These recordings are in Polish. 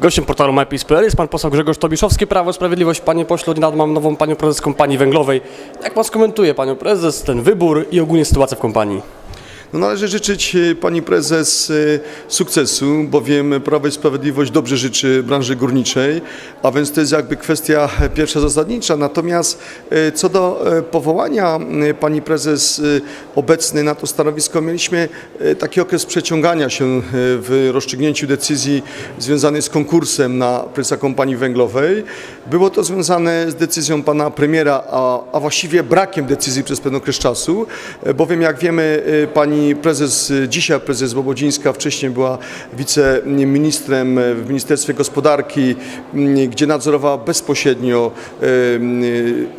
Gościem portalu MyPeace.pl jest pan poseł Grzegorz Tobiszowski, Prawo i Sprawiedliwość. Panie pośle, od mam nową panią prezes kompanii węglowej. Jak pan skomentuje, panią prezes, ten wybór i ogólnie sytuację w kompanii? No należy życzyć e, pani prezes e, sukcesu, bowiem Prawo i Sprawiedliwość dobrze życzy branży górniczej, a więc to jest jakby kwestia pierwsza zasadnicza. Natomiast e, co do powołania pani prezes obecnej na to stanowisko, mieliśmy taki okres przeciągania się w rozstrzygnięciu decyzji związanej z konkursem na prezesa kompanii węglowej. Było to związane z decyzją pana premiera, a, a właściwie brakiem decyzji przez pewien okres czasu, bowiem jak wiemy e, pani prezes, e, dzisiaj prezes Bobodzińska wcześniej była wiceministrem e, w Ministerstwie Gospodarki, m, gdzie nadzorowała bezpośrednio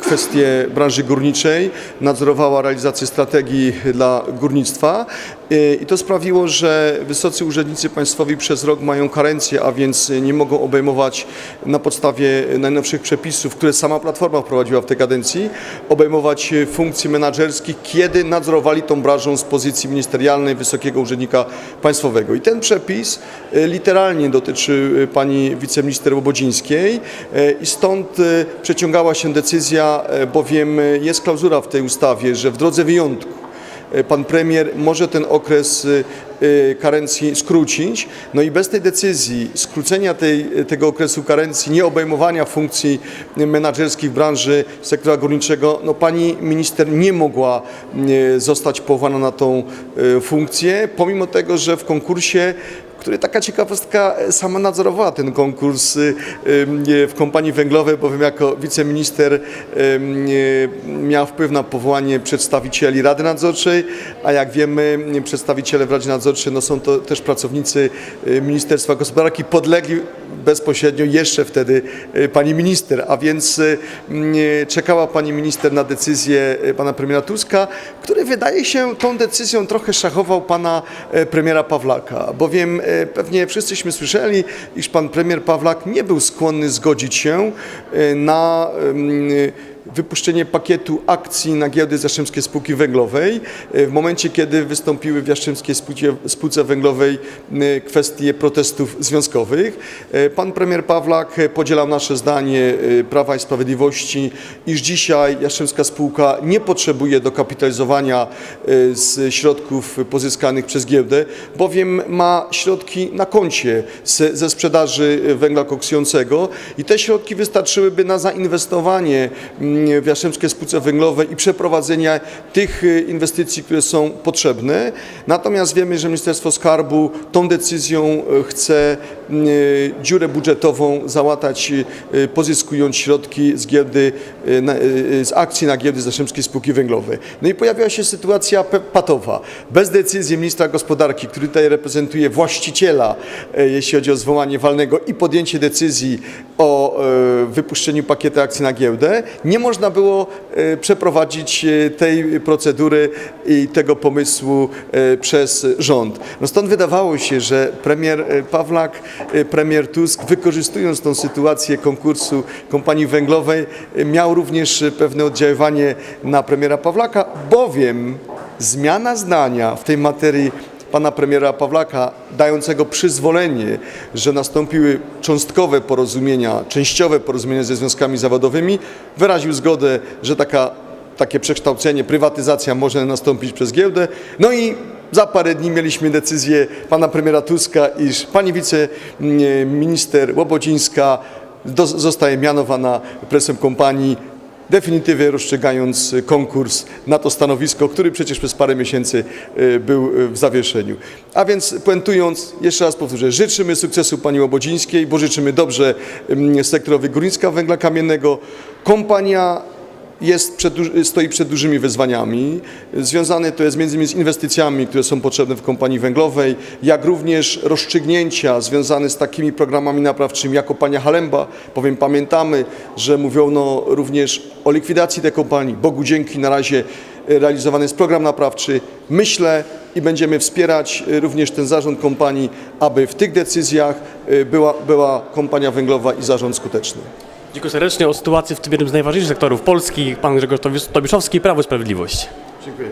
kwestie branży górniczej, nadzorowała realizację strategii dla górnictwa i to sprawiło, że wysocy urzędnicy państwowi przez rok mają karencję, a więc nie mogą obejmować na podstawie najnowszych przepisów, które sama Platforma wprowadziła w tej kadencji, obejmować funkcji menedżerskich, kiedy nadzorowali tą branżą z pozycji ministerialnej wysokiego urzędnika państwowego. I ten przepis e, literalnie dotyczy e, pani wiceminister Łobodzińskiej e, i stąd przeciągała się decyzja, bowiem jest klauzura w tej ustawie, że w drodze wyjątku pan premier może ten okres karencji skrócić. No i bez tej decyzji skrócenia tej, tego okresu karencji, nie obejmowania funkcji menedżerskich w branży sektora górniczego, no pani minister nie mogła e, zostać powołana na tą e, funkcję, pomimo tego, że w konkursie który taka ciekawostka e, sama nadzorowała ten konkurs y, w kompanii węglowej, bowiem jako wiceminister miała wpływ na powołanie przedstawicieli Rady Nadzorczej, a jak wiemy przedstawiciele w Radzie Nadzorczej no są to też pracownicy y, Ministerstwa Gospodarki, podlegli bezpośrednio jeszcze wtedy y, pani minister, a więc czekała pani minister na decyzję pana premiera Tuska, który wydaje się tą decyzją trochę szachował pana e, premiera Pawlaka, bowiem e, pewnie wszyscyśmy słyszeli, iż pan premier Pawlak nie był skłonny zgodzić się e, na wypuszczenie pakietu akcji na giełdy Jastrzębskiej Spółki Węglowej e, w momencie, kiedy wystąpiły w Jastrzębskiej Spółce, Spółce Węglowej kwestie protestów związkowych. E, Pan premier Pawlak e, podzielał nasze zdanie Prawa i Sprawiedliwości, iż dzisiaj Jastrzębska Spółka nie potrzebuje dokapitalizowania z środków pozyskanych przez giełdę, bowiem ma środki na koncie ze sprzedaży węgla koksującego i te środki wystarczyłyby na zainwestowanie mm, w Jastrzębskiej Spółce Węglowej i przeprowadzenie tych e, inwestycji, które są potrzebne. Natomiast wiemy, że Ministerstwo Skarbu tą decyzją e, chce dziurę budżetową załatać, e, pozyskując środki z giełdy, e, e, z akcji na giełdy z Jastrzębskiej Spółki Węglowej. No i pojawiła się sytuacja patowa. Bez decyzji ministra gospodarki, który tutaj reprezentuje właściciela, e, jeśli chodzi o zwołanie walnego i podjęcie decyzji o e, wypuszczeniu pakietu akcji na giełdę, nie można było e, przeprowadzić e, tej procedury i tego pomysłu e, przez rząd. No stąd wydawało się, że premier e, Pawlak, e, premier Tusk, wykorzystując tą sytuację konkursu kompanii węglowej, e, miał również e, pewne oddziaływanie na premiera Pawlaka, bowiem zmiana zdania w tej materii pana premiera Pawlaka, dającego przyzwolenie, że nastąpiły cząstkowe porozumienia, częściowe porozumienia ze związkami zawodowymi, wyraził zgodę, że taka, takie przekształcenie, prywatyzacja może nastąpić przez giełdę. No i za parę dni mieliśmy decyzję pana premiera Tuska, iż pani wiceminister Łobodzińska do, zostaje mianowana prezesem kompanii definitywnie rozstrzygając konkurs na to stanowisko, który przecież przez parę miesięcy e, był e, w zawieszeniu. A więc puentując, jeszcze raz powtórzę, życzymy sukcesu pani Łobodzińskiej, bo życzymy dobrze mm, sektorowi górnictwa węgla kamiennego. Kompania jest przed, stoi przed dużymi wyzwaniami. Związane to jest między innymi z inwestycjami, które są potrzebne w kompanii węglowej, jak również rozstrzygnięcia związane z takimi programami naprawczymi jak kopalnia Halemba, bowiem pamiętamy, że mówiono również o likwidacji tej kompanii. Bogu dzięki na razie realizowany jest program naprawczy. Myślę i będziemy wspierać również ten zarząd kompanii, aby w tych decyzjach e, była, była kompania węglowa i zarząd skuteczny. Dziękuję serdecznie o sytuacji w tym jednym z najważniejszych sektorów Polski. Pan Grzegorz Tobisz- Tobiszowski, Prawo i Sprawiedliwość. Dziękuję.